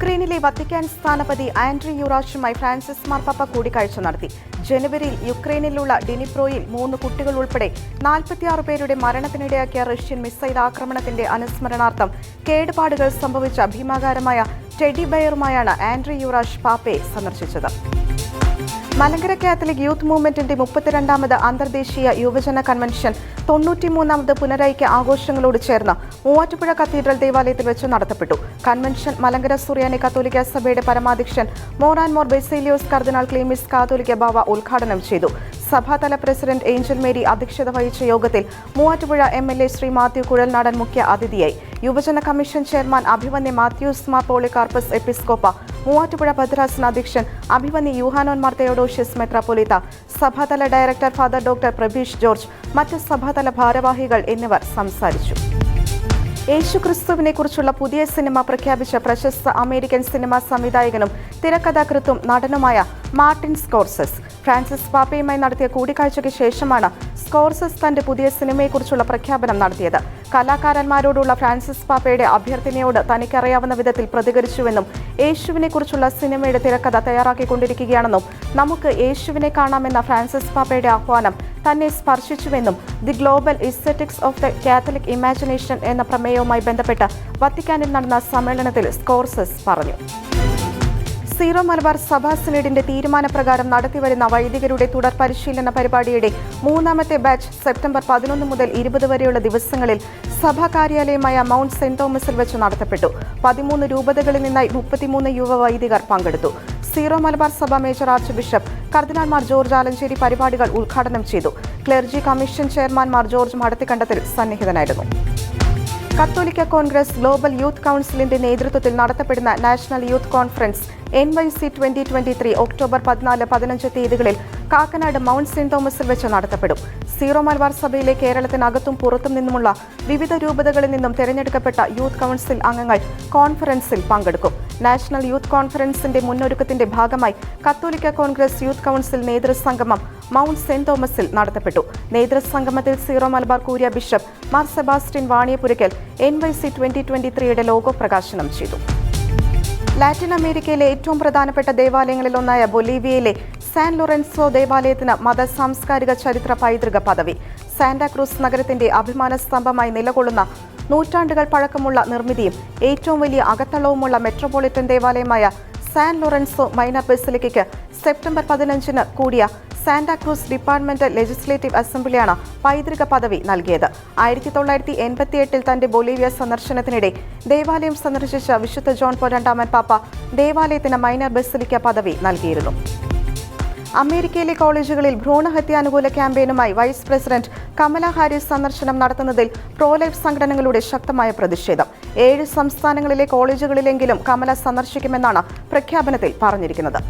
യുക്രൈനിലെ വത്തിക്കാൻ സ്ഥാനപതി Andry യുറാഷുമായി Francis മാർപ്പാപ്പ കൂടിക്കാഴ്ച നടത്തി. ജനുവരിയിൽ യുക്രൈനിലുള്ള ഡിനിപ്രോയിൽ മൂന്ന് കുട്ടികൾ ഉൾപ്പെടെ നാൽപ്പത്തിയാറ് പേരുടെ മരണത്തിനിടയാക്കിയ റഷ്യൻ മിസൈൽ ആക്രമണത്തിന്റെ അനുസ്മരണാർത്ഥം കേടുപാടുകൾ സംഭവിച്ച ഭീമാകാരമായ ടെഡി ബെയറുമായാണ് ആൻഡ്രി യുറാഷ് പാപ്പയെ സന്ദർശിച്ചത്. മലങ്കര കാത്തലിക് യൂത്ത് മൂവ്മെന്റിന്റെ മുപ്പത്തിരണ്ടാമത് അന്തർദേശീയ യുവജന കൺവെൻഷൻ തൊണ്ണൂറ്റിമൂന്നാമത് പുനരൈക്യ ആഘോഷങ്ങളോട് ചേർന്ന് മൂവാറ്റുപുഴ കത്തീഡ്രൽ ദേവാലയത്തിൽ വെച്ച് നടത്തപ്പെട്ടു. കൺവെൻഷൻ മലങ്കര സുറിയാനി കത്തോലിക്ക സഭയുടെ പരമാധ്യക്ഷൻ മോറാൻ മോർ ബെസേലിയോസ് കർദിനാൾ ക്ലീമിസ് കാത്തോലിക്ക ബാവ ഉദ്ഘാടനം ചെയ്തു. സഭാതല പ്രസിഡന്റ് ഏഞ്ചൽ മേരി അധ്യക്ഷത വഹിച്ച യോഗത്തിൽ Muvattupuzha M L A Shri Mathew Kuzhalnadan മുഖ്യ അതിഥിയായി. യുവജന കമ്മീഷൻ ചെയർമാൻ അഭിമന്യ മാത്യൂസ് മാ പോളികാർപ്പസ് എപ്പിസ്കോപ്പ മൂവാറ്റുപുഴ ഭദ്രാസന അധ്യക്ഷൻ അഭിമന്യ യൂഹാനോൻ മാർ തെയോഡോഷ്യസ് മെത്രാപ്പൊലീത്ത സഭാതല director father doctor Prabheesh George മറ്റ് സഭാതല ഭാരവാഹികൾ എന്നിവർ സംസാരിച്ചു. യേശുക്രിസ്തുവിനെ കുറിച്ചുള്ള പുതിയ സിനിമ പ്രഖ്യാപിച്ച പ്രശസ്ത അമേരിക്കൻ സിനിമാ സംവിധായകനും തിരക്കഥാകൃത്തും നടനുമായ മാർട്ടിൻ സ്കോർസസ്. ഫ്രാൻസിസ് പാപ്പയുമായി നടത്തിയ കൂടിക്കാഴ്ചയ്ക്ക് ശേഷമാണ് സ്കോർസസ് തന്റെ പുതിയ സിനിമയെക്കുറിച്ചുള്ള പ്രഖ്യാപനം നടത്തിയത്. കലാകാരന്മാരോടുള്ള ഫ്രാൻസിസ് പാപ്പയുടെ അഭ്യർത്ഥനയോട് തനിക്കറിയാവുന്ന വിധത്തിൽ പ്രതികരിച്ചുവെന്നും യേശുവിനെ കുറിച്ചുള്ള സിനിമയുടെ തിരക്കഥ തയ്യാറാക്കിക്കൊണ്ടിരിക്കുകയാണെന്നും നമുക്ക് യേശുവിനെ കാണാമെന്ന ഫ്രാൻസിസ് പാപ്പയുടെ ആഹ്വാനം തന്നെ സ്പർശിച്ചുവെന്നും the global aesthetics of the Catholic imagination എന്ന പ്രമേയവുമായി ബന്ധപ്പെട്ട് വത്തിക്കാനിൽ നടന്ന സമ്മേളനത്തിൽ സ്കോർസസ് പറഞ്ഞു. സീറോ മലബാർ സഭാ സിനഡിന്റെ തീരുമാനപ്രകാരം നടത്തിവരുന്ന വൈദികരുടെ തുടർ പരിശീലന പരിപാടിയുടെ മൂന്നാമത്തെ ബാച്ച് സെപ്റ്റംബർ പതിനൊന്ന് മുതൽ ഇരുപത് വരെയുള്ള ദിവസങ്ങളിൽ സഭാ കാര്യാലയമായ മൗണ്ട് സെന്റ് തോമസിൽ വെച്ച് നടത്തപ്പെട്ടു. പതിമൂന്ന് രൂപതകളിൽ നിന്നായി മുപ്പത്തിമൂന്ന് യുവ വൈദികർ പങ്കെടുത്തു. സീറോ മലബാർ സഭ മേജർ ആർച്ച് ബിഷപ്പ് കർദിനാൾമാർ ജോർജ് ആലഞ്ചേരി പരിപാടികൾ ഉദ്ഘാടനം ചെയ്തു. ക്ലർജി കമ്മീഷൻ ചെയർമാൻമാർ ജോർജ് മടത്തിക്കണ്ടത്തിൽ സന്നിഹിതനായിരുന്നു. കത്തോലിക്ക കോൺഗ്രസ് ഗ്ലോബൽ യൂത്ത് കൗൺസിലിന്റെ നേതൃത്വത്തിൽ നടത്തപ്പെടുന്ന national youth conference N Y C twenty twenty three October പതിനാല് പതിനഞ്ച് തീയതികളിൽ കാക്കനാട് മൗണ്ട് സെന്റ് തോമസിൽ വെച്ച് നടത്തപ്പെടും. സീറോ മലബാർ സഭയിലെ കേരളത്തിനകത്തും പുറത്തും നിന്നുമുള്ള വിവിധ രൂപതകളിൽ നിന്നും തെരഞ്ഞെടുക്കപ്പെട്ട യൂത്ത് കൗൺസിൽ അംഗങ്ങൾ കോൺഫറൻസിൽ പങ്കെടുക്കും. നാഷണൽ യൂത്ത് കോൺഫറൻസിന്റെ മുന്നൊരുക്കത്തിന്റെ ഭാഗമായി കത്തോലിക്ക കോൺഗ്രസ് യൂത്ത് കൗൺസിൽ നേതൃസംഗമം മൗണ്ട് സെന്റ് തോമസിൽ നടത്തപ്പെട്ടു. നേതൃസംഗമത്തിൽ Syro Malabar curia bishop Mar Sebastian Vaniyapurackal N Y C twenty twenty ത്രീയുടെ ലോഗോ പ്രകാശനം ചെയ്തു. ലാറ്റിൻ അമേരിക്കയിലെ ഏറ്റവും പ്രധാനപ്പെട്ട ദേവാലയങ്ങളിലൊന്നായ ബൊലീവിയയിലെ സാൻ ലൊറൻസോ ദേവാലയത്തിന് മത സാംസ്കാരിക ചരിത്ര പൈതൃക പദവി. സാന്റാക്രൂസ് നഗരത്തിന്റെ അഭിമാന സ്തംഭമായി നിലകൊള്ളുന്ന നൂറ്റാണ്ടുകൾ പഴക്കമുള്ള നിർമ്മിതിയും ഏറ്റവും വലിയ അകത്തളവുമുള്ള മെട്രോപൊളിറ്റൻ ദേവാലയമായ സാൻ ലൊറൻസോ മൈനർ ബെസിലിക്കയ്ക്ക് സെപ്റ്റംബർ പതിനഞ്ചിന് കൂടിയ സാന്റാക്രൂസ് ഡിപ്പാർട്ട്മെന്റ് ലെജിസ്ലേറ്റീവ് അസംബ്ലിയാണ് പൈതൃക പദവി നൽകിയത്. ആയിരത്തി തൊള്ളായിരത്തി എൺപത്തിയെട്ടിൽ തന്റെ ബൊളീവിയ സന്ദർശനത്തിനിടെ ദേവാലയം സന്ദർശിച്ച വിശുദ്ധ ജോൺ പോൾ രണ്ടാമൻ പാപ്പ ദേവാലയത്തിന് മൈനർ ബസിലിക്ക പദവി നൽകിയിരുന്നു. അമേരിക്കയിലെ കോളേജുകളിൽ ഭ്രൂണഹത്യാനുകൂല ക്യാമ്പയിനുമായി വൈസ് പ്രസിഡന്റ് കമല ഹാരിസ് സന്ദർശനം നടത്തുന്നതിൽ പ്രോ ലൈഫ് സംഘടനകളുടെ ശക്തമായ പ്രതിഷേധം. ഏഴ് സംസ്ഥാനങ്ങളിലെ കോളേജുകളിലെങ്കിലും കമല സന്ദർശിക്കുമെന്നാണ് പ്രഖ്യാപനത്തിൽ പറഞ്ഞിരിക്കുന്നത്.